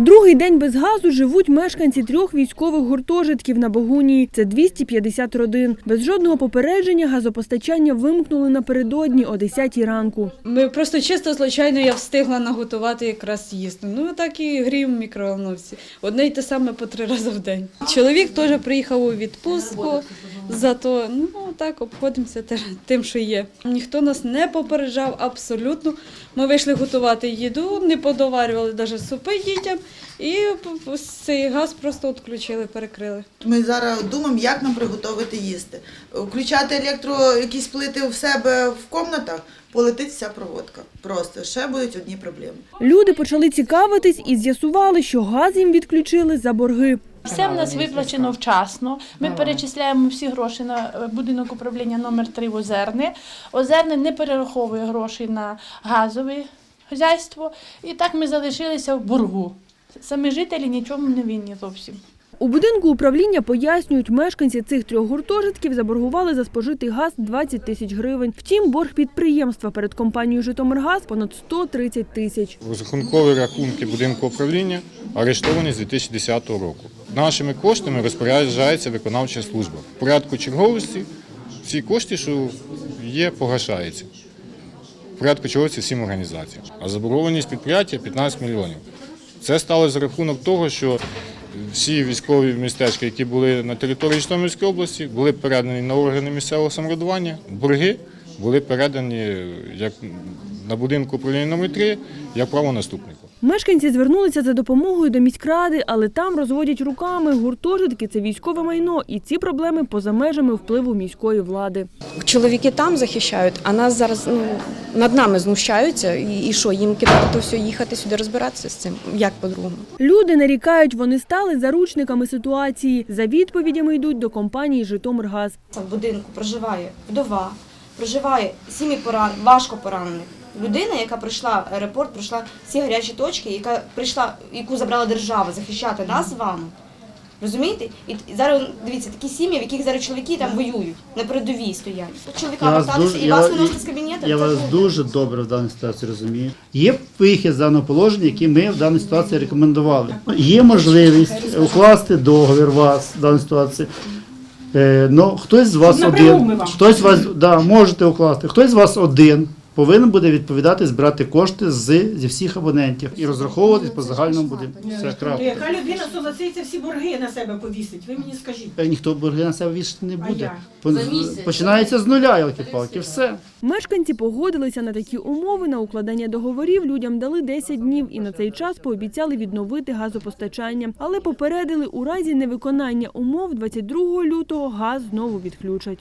Другий день без газу живуть мешканці трьох військових гуртожитків на Богунії. Це 250 родин. Без жодного попередження газопостачання вимкнули напередодні о 10 ранку. Ми просто чисто случайно я встигла наготувати якраз їсти. Ну так і грів в мікроволновці. Одне й те саме по три рази в день. Чоловік теж приїхав у відпустку, зато ну так обходимося те- тим, що є. Ніхто нас не попереджав абсолютно. Ми вийшли готувати їду, не подоварювали навіть супи дітям, і цей газ просто відключили, перекрили. Ми зараз думаємо, як нам приготувати їсти. Включати електро якісь плити в себе в комнатах, полетить вся проводка. Просто ще будуть одні проблеми. Люди почали цікавитись і з'ясували, що газ їм відключили за борги. Все в нас виплачено вчасно. Ми перечисляємо всі гроші на е, будинок управління номер 3 в Озерне. Озерне не перераховує гроші на газове хазяйство. І так ми залишилися в боргу. Самі жителі нічому не винні зовсім. У будинку управління пояснюють, мешканці цих трьох гуртожитків заборгували за спожитий газ 20 тисяч гривень. Втім, борг підприємства перед компанією «Житомиргаз» понад 130 тисяч. Розрахункові рахунки будинку управління арештовані з 2010 року. Нашими коштами розпоряджається виконавча служба. В порядку черговості всі кошти, що є, погашаються. В порядку черговості всім організаціям. А заборгованість підприємства 15 мільйонів. Це стало за рахунок того, що всі військові містечка, які були на території Житомирської області, були передані на органи місцевого самоврядування. Борги були передані як на будинку управління номер 3 як правонаступнику. Мешканці звернулися за допомогою до міськради, але там розводять руками. Гуртожитки – це військове майно, і ці проблеми поза межами впливу міської влади. Чоловіки там захищають, а нас зараз ну, над нами знущаються. І, і що, їм кидати то все, їхати сюди розбиратися з цим? Як по-другому? Люди нарікають, вони стали заручниками ситуації. За відповідями йдуть до компанії «Житомиргаз». В будинку проживає вдова, проживає сім'ї поран, важко поранених. Людина, яка пройшла аеропорт, пройшла всі гарячі точки, яка прийшла, яку забрала держава захищати нас з вами. Розумієте? І зараз дивіться, такі сім'ї, в яких зараз чоловіки там воюють, на передовій стоять. Чоловіка Я дуже- і вас ва- виносити з кабінету. Я вас ну, дуже добре в даній ситуації розумію. Є вихід з даного положення, який ми в даній ситуації рекомендували. Є можливість укласти договір вас в даній ситуації. Е, ну, хтось з вас один, хтось з вас да, можете укласти, хтось з вас один повинен буде відповідати, збирати кошти з, зі всіх абонентів і розраховуватись по загальному будинку. Все крапка. яка людина согласиться всі борги на себе повісить? Ви мені скажіть. Е, Ніхто борги на себе вішати не буде. Починається з нуля, ялки-палки, все. Мешканці погодилися на такі умови. На укладання договорів людям дали 10 днів і на цей час пообіцяли відновити газопостачання. Але попередили, у разі невиконання умов 22 лютого газ знову відключать.